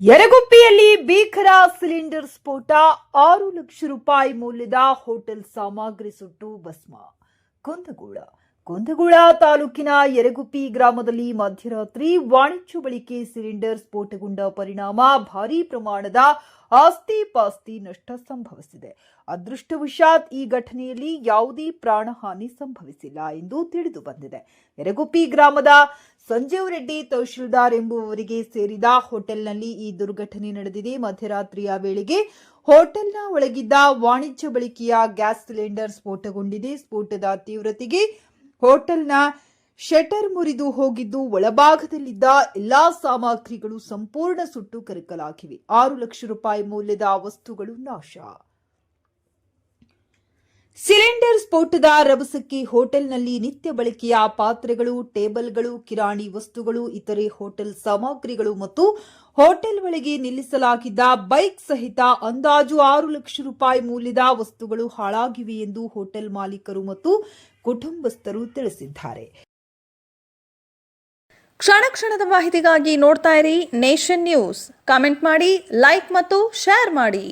ಯರಗುಪ್ಪಿಯಲ್ಲಿ ಭೀಕರ ಸಿಲಿಂಡರ್ ಸ್ಫೋಟ ಆರು ಲಕ್ಷ ರೂಪಾಯಿ ಮೌಲ್ಯದ ಹೋಟೆಲ್ ಸಾಮಗ್ರಿ ಸುಟ್ಟು ಭಸ್ಮ. ಕುಂದಗೋಳ ಕುಂದಗೋಳ ತಾಲೂಕಿನ ಯರಗುಪ್ಪಿ ಗ್ರಾಮದಲ್ಲಿ ಮಧ್ಯರಾತ್ರಿ ವಾಣಿಜ್ಯ ಬಳಿಕೆ ಸಿಲಿಂಡರ್ ಸ್ಫೋಟಗೊಂಡ ಪರಿಣಾಮ ಭಾರೀ ಪ್ರಮಾಣದ ಆಸ್ತಿ ಪಾಸ್ತಿ ನಷ್ಟ ಸಂಭವಿಸಿದೆ. ಅದೃಷ್ಟವಶಾತ್ ಈ ಘಟನೆಯಲ್ಲಿ ಯಾವುದೇ ಪ್ರಾಣಹಾನಿ ಸಂಭವಿಸಿಲ್ಲ ಎಂದು ತಿಳಿದು ಬಂದಿದೆ. ಯರಗುಪ್ಪಿ ಗ್ರಾಮದ ಸಂಜೀವ್ ರೆಡ್ಡಿ ತಹಶೀಲ್ದಾರ್ ಎಂಬುವವರಿಗೆ ಸೇರಿದ ಹೋಟೆಲ್ನಲ್ಲಿ ಈ ದುರ್ಘಟನೆ ನಡೆದಿದೆ. ಮಧ್ಯರಾತ್ರಿಯ ವೇಳೆಗೆ ಹೋಟೆಲ್ನ ಒಳಗಿದ್ದ ವಾಣಿಜ್ಯ ಬಳಕೆಯ ಗ್ಯಾಸ್ ಸಿಲಿಂಡರ್ ಸ್ಫೋಟಗೊಂಡಿದೆ. ಸ್ಫೋಟದ ತೀವ್ರತೆಗೆ ಹೋಟೆಲ್ನ ಶಟರ್ ಮುರಿದು ಹೋಗಿದ್ದು ಒಳಭಾಗದಲ್ಲಿದ್ದ ಎಲ್ಲಾ ಸಾಮಗ್ರಿಗಳು ಸಂಪೂರ್ಣ ಸುಟ್ಟು ಕರಕಲಾಗಿವೆ. ಆರು ಲಕ್ಷ ರೂಪಾಯಿ ಮೌಲ್ಯದ ವಸ್ತುಗಳು ನಾಶ. ಸಿಲಿಂಡರ್ ಸ್ಫೋಟದ ರಭಸಕ್ಕೆ ಹೋಟೆಲ್ನಲ್ಲಿ ನಿತ್ಯ ಬಳಕೆಯ ಪಾತ್ರೆಗಳು, ಟೇಬಲ್ಗಳು, ಕಿರಾಣಿ ವಸ್ತುಗಳು, ಇತರೆ ಹೋಟೆಲ್ ಸಾಮಗ್ರಿಗಳು ಮತ್ತು ಹೋಟೆಲ್ ಒಳಗೆ ನಿಲ್ಲಿಸಲಾಗಿದ್ದ ಬೈಕ್ ಸಹಿತ ಅಂದಾಜು ಆರು ಲಕ್ಷ ರೂಪಾಯಿ ಮೌಲ್ಯದ ವಸ್ತುಗಳು ಹಾಳಾಗಿವೆ ಎಂದು ಹೋಟೆಲ್ ಮಾಲೀಕರು ಮತ್ತು ಕುಟುಂಬಸ್ಥರು ತಿಳಿಸಿದ್ದಾರೆ. ಕ್ಷಣ ಕ್ಷಣದ ಮಾಹಿತಿಗಾಗಿ ನೋಡ್ತಾ ಇರಿ ನೇಷನ್ ನ್ಯೂಸ್. ಕಾಮೆಂಟ್ ಮಾಡಿ, ಲೈಕ್ ಮತ್ತು ಶೇರ್ ಮಾಡಿ.